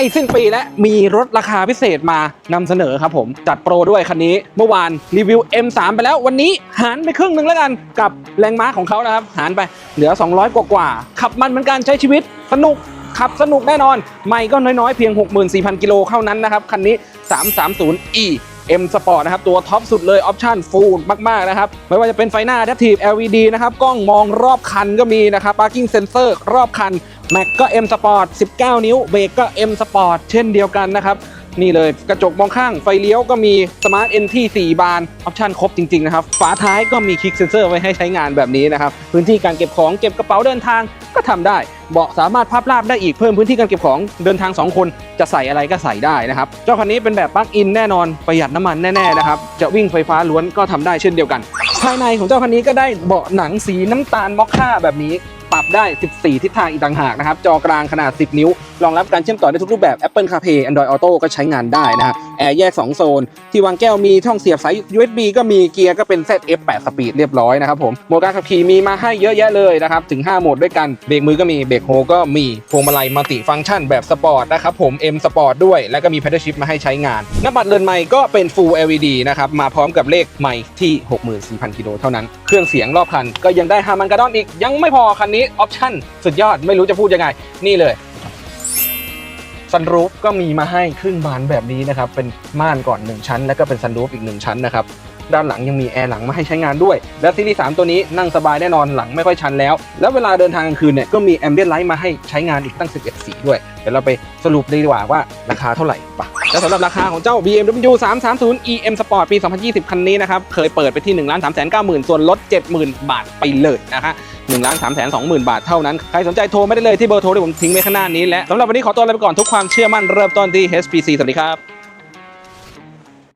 ล้สิ้นปีและมีรถราคาพิเศษมานำเสนอครับผมจัดโปรด้วยคันนี้เมื่อวานรีวิว M3 ไปแล้ววันนี้หารไปครึ่งหนึ่งแล้วกันกับแรงม้าของเขานะครับหารไปเหลือ 200 กว่ากว่าขับมันเหมือนกันใช้ชีวิตสนุกขับสนุกแน่นอน ไม่ก็น้อยๆ เพียง 64,000 กิโลเท่านั้นนะครับ คันนี้ 330e M Sport นะครับ ตัวท็อปสุดเลย ออปชั่นฟูลมาก ๆ นะครับ ไม่ว่าจะเป็นไฟหน้า Adaptive LED นะครับ กล้องมองรอบคันก็มีนะครับ Parking Sensor รอบคัน Mac ก็ M Sport 19 นิ้วเบรกก็ M Sport เช่นเดียวกันนะครับ นี่เลยกระจกมองข้างไฟเลี้ยวก็มี Smart NT 4 บาน ออปชันครบจริง ๆ นะครับ ฝาท้ายก็มีคลิกเซนเซอร์ไว้ให้ใช้งานแบบนี้นะครับ พื้นที่การเก็บของเก็บกระเป๋าเดินทางก็ทำได้ เบาะสามารถพับราบได้อีกเพิ่มพื้นที่การเก็บของเดินทาง 2 คน จะใส่อะไรก็ใส่ได้นะครับ เจ้าคันนี้เป็นแบบปลั๊กอินแน่นอนประหยัดน้ำมันแน่ๆนะครับจะวิ่งไฟฟ้าล้วนก็ทำได้เช่นเดียวกัน ภายในของเจ้าคันนี้ก็ได้เบาะหนังสีน้ำตาลมอคค่าแบบนี้ ปรับได้ 14 ทิศทางอีกต่างหากนะครับ จอกลางขนาด 10 นิ้ว รองรับการเชื่อมต่อได้ทุกรูปแบบ Apple CarPlay Android Auto ก็ใช้งานได้นะฮะแอร์แยก 2 โซน ที่วางแก้วมีช่องเสียบสาย USB ก็มีเกียร์ก็เป็น ZF 8 Speed เรียบร้อยนะครับผมโหมดการขับขี่มีมาให้เยอะแยะเลยนะครับ ถึง 5 โหมดด้วยกัน เบรกมือก็มี เบรกโฮก็มีพวงมาลัยมัลติฟังก์ชันแบบสปอร์ตนะครับผม M Sport ด้วย แล้วก็มี Pedal Shift มาให้ใช้งานหน้าบัตรเรือนไมค์ก็เป็น Full LED นะครับมาพร้อมกับเลขไมค์ที่ 64,000กิโลเท่านั้นเครื่องเสียงรอบคันก็ยังได้ฮามันกาดอนอีกยังไม่พอคันนี้ออปชั่นสุดยอดไม่รู้จะพูดยังไง นี่เลยซันรูฟก็มีมาให้ครึ่งบานแบบนี้นะครับ เป็นม่านก่อน 1 ชั้น แล้วก็เป็นซันรูฟอีก 1 ชั้นนะครับ ด้านหลังยังมีแอร์หลังมาให้ใช้งานด้วย และซีรีส์3ตัวนี้นั่งสบายแน่นอนหลังไม่ค่อยชันแล้ว แล้วเวลาเดินทางกลางคืนเนี่ยก็มีแอมเบียนไลท์มาให้ใช้งานอีกตั้ง 11 สีด้วย เดี๋ยวเราไปสรุปดีกว่าว่าราคาเท่าไหร่ปะและสำหรับราคาของเจ้า BMW 330 EM Sport ปี 2020 คันนี้นะครับเคยเปิดไปที่ 1 3 9 0 0 0ส่วนลด 70,000 บาทไปเลยนะฮะ1ล้าน3แสน20,000 บาทเท่านั้น ใครสนใจโทรไม่ได้เลยที่เบอร์โทรที่ผมทิ้งไว้ข้างหน้านี้และสำหรับวันนี้ขอตัวลาไปก่อนทุกความเชื่อมั่นเริ่มต้นที่ HPC สวัสดีครับ